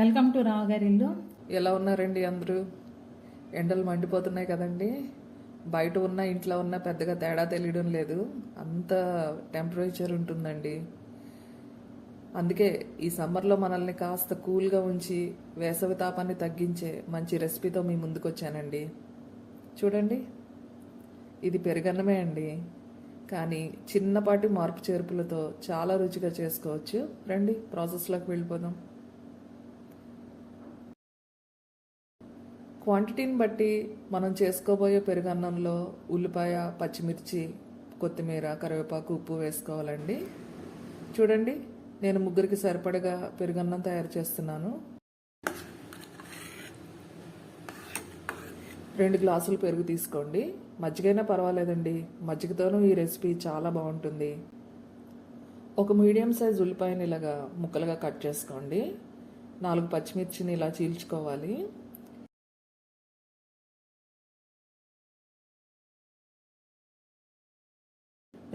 Welcome to రావు ఇల్లు ఎలా ఉన్నారండి అందరూ? ఎండలు మండిపోతున్నాయి కదండి. బయట ఉన్న ఇంట్లో ఉన్న పెద్దగా తేడా తెలియడం లేదు. అంత టెంపరేచర్ ఉంటుందండి. అందుకే ఈ సమ్మర్లో మనల్ని కాస్త కూల్గా ఉంచి వేసవి తాపాన్ని తగ్గించే మంచి రెసిపీతో మీ ముందుకు వచ్చానండి చూడండి. ఇది పెరుగన్నమే అండి. కానీ చిన్నపాటి మార్పు చేర్పులతో చాలా రుచిగా చేసుకోవచ్చు. రండి ప్రాసెస్లోకి వెళ్ళిపోదాం. క్వాంటిటీని బట్టి మనం చేసుకోబోయే పెరుగన్నంలో ఉల్లిపాయ పచ్చిమిర్చి కొత్తిమీర కరివేపాకు ఉప్పు వేసుకోవాలండి. చూడండి నేను ముగ్గురికి సరిపడగా పెరుగన్నం తయారు చేస్తున్నాను. రెండు గ్లాసులు పెరుగు తీసుకోండి. మజ్జిగైనా పర్వాలేదండి. మజ్జిగతోనూ ఈ రెసిపీ చాలా బాగుంటుంది. ఒక మీడియం సైజ్ ఉల్లిపాయని ఇలాగా ముక్కలుగా కట్ చేసుకోండి. నాలుగు పచ్చిమిర్చిని ఇలా చీల్చుకోవాలి.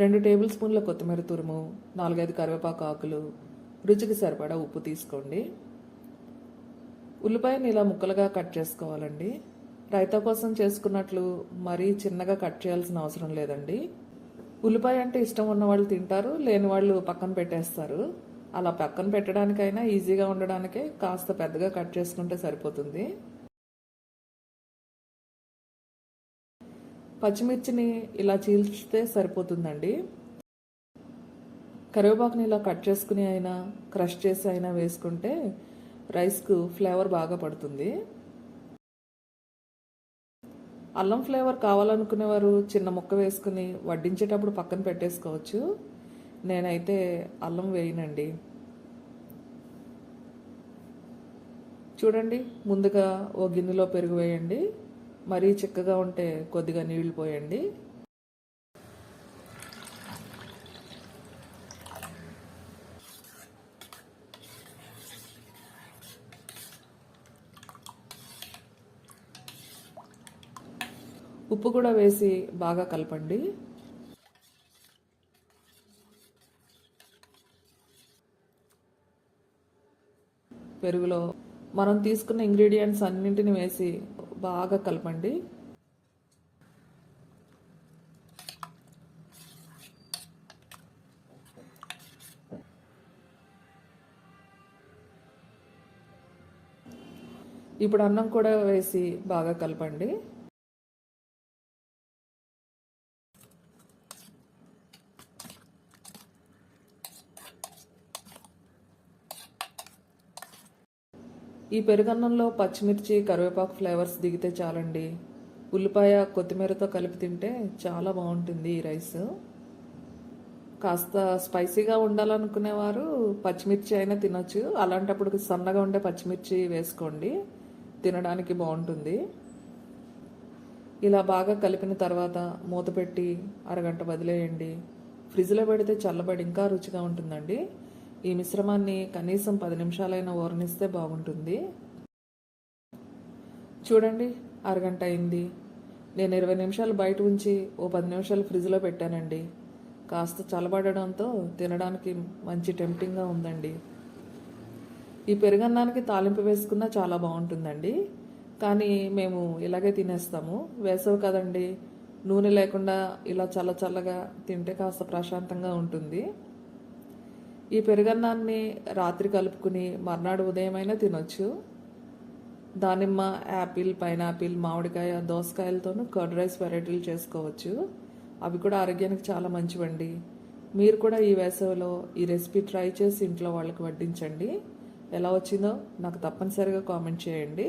రెండు టేబుల్ స్పూన్ల కొత్తిమీర తురుము నాలుగైదు కరివేపాకు ఆకులు రుచికి సరిపడా ఉప్పు తీసుకోండి. ఉల్లిపాయని ఇలా ముక్కలుగా కట్ చేసుకోవాలండి. రైతా కోసం చేసుకున్నట్లు మరీ చిన్నగా కట్ చేయాల్సిన అవసరం లేదండి. ఉల్లిపాయ అంటే ఇష్టం ఉన్న వాళ్ళు తింటారు లేని వాళ్ళు పక్కన పెట్టేస్తారు. అలా పక్కన పెట్టడానికైనా ఈజీగా ఉండడానికే కాస్త పెద్దగా కట్ చేసుకుంటే సరిపోతుంది. పచ్చిమిర్చిని ఇలా చీల్చితే సరిపోతుందండి. కరివేపాకుని ఇలా కట్ చేసుకుని అయినా క్రష్ చేసి అయినా వేసుకుంటే రైస్కు ఫ్లేవర్ బాగా పడుతుంది. అల్లం ఫ్లేవర్ కావాలనుకునేవారు చిన్న ముక్క వేసుకుని వడ్డించేటప్పుడు పక్కన పెట్టేసుకోవచ్చు. నేనైతే అల్లం వేయనండి. చూడండి ముందుగా ఓ గిన్నెలో పెరుగు వేయండి. మరీ చిక్కగా ఉంటే కొద్దిగా నీళ్ళు పోయండి. ఉప్పు కూడా వేసి బాగా కలపండి. పెరుగులో మనం తీసుకున్న ఇంగ్రీడియంట్స్ అన్నింటిని వేసి బాగా కలపండి. ఇప్పుడు అన్నం కూడా వేసి బాగా కలపండి. ఈ పెరుగన్నంలో పచ్చిమిర్చి కరివేపాకు ఫ్లేవర్స్ దిగితే చాలండి. ఉల్లిపాయ కొత్తిమీరతో కలిపి తింటే చాలా బాగుంటుంది ఈ రైస్. కాస్త స్పైసీగా ఉండాలనుకునేవారు పచ్చిమిర్చి అయినా తినొచ్చు. అలాంటప్పుడు సన్నగా ఉండే పచ్చిమిర్చి వేసుకోండి. తినడానికి బాగుంటుంది. ఇలా బాగా కలిపిన తర్వాత మూత పెట్టి అరగంట వదిలేయండి. ఫ్రిడ్జ్లో పెడితే చల్లబడి ఇంకా రుచిగా ఉంటుందండి. ఈ మిశ్రమాన్ని కనీసం పది నిమిషాలైనా ఊరనిస్తే బాగుంటుంది. చూడండి అరగంట అయింది. నేను ఇరవై నిమిషాలు బయట ఉంచి ఓ పది నిమిషాలు ఫ్రిడ్జ్లో పెట్టానండి. కాస్త చల్లబడడంతో తినడానికి మంచి టెంప్టింగ్గా ఉందండి. ఈ పెరుగన్నానికి తాలింపు వేసుకున్నా చాలా బాగుంటుందండి. కానీ మేము ఇలాగే తినేస్తాము. వేసవి కదండి. నూనె లేకుండా ఇలా చల్ల చల్లగా తింటే కాస్త ప్రశాంతంగా ఉంటుంది. ఈ పెరుగన్నాన్ని రాత్రి కలుపుకుని మర్నాడు ఉదయమైనా తినొచ్చు. దానిమ్మ యాపిల్ పైనాపిల్ మామిడికాయ దోసకాయలతోనూ కర్డ్ రైస్ వెరైటీలు చేసుకోవచ్చు. అవి కూడా ఆరోగ్యానికి చాలా మంచివండి. మీరు కూడా ఈ వేసవిలో ఈ రెసిపీ ట్రై చేసి ఇంట్లో వాళ్ళకి వడ్డించండి. ఎలా వచ్చిందో నాకు తప్పనిసరిగా కామెంట్ చేయండి.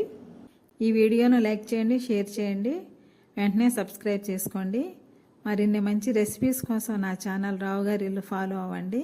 ఈ వీడియోను లైక్ చేయండి షేర్ చేయండి వెంటనే సబ్స్క్రైబ్ చేసుకోండి. మరిన్ని మంచి రెసిపీస్ కోసం నా ఛానల్ రావు గారి ఇల్లు ఫాలో అవ్వండి.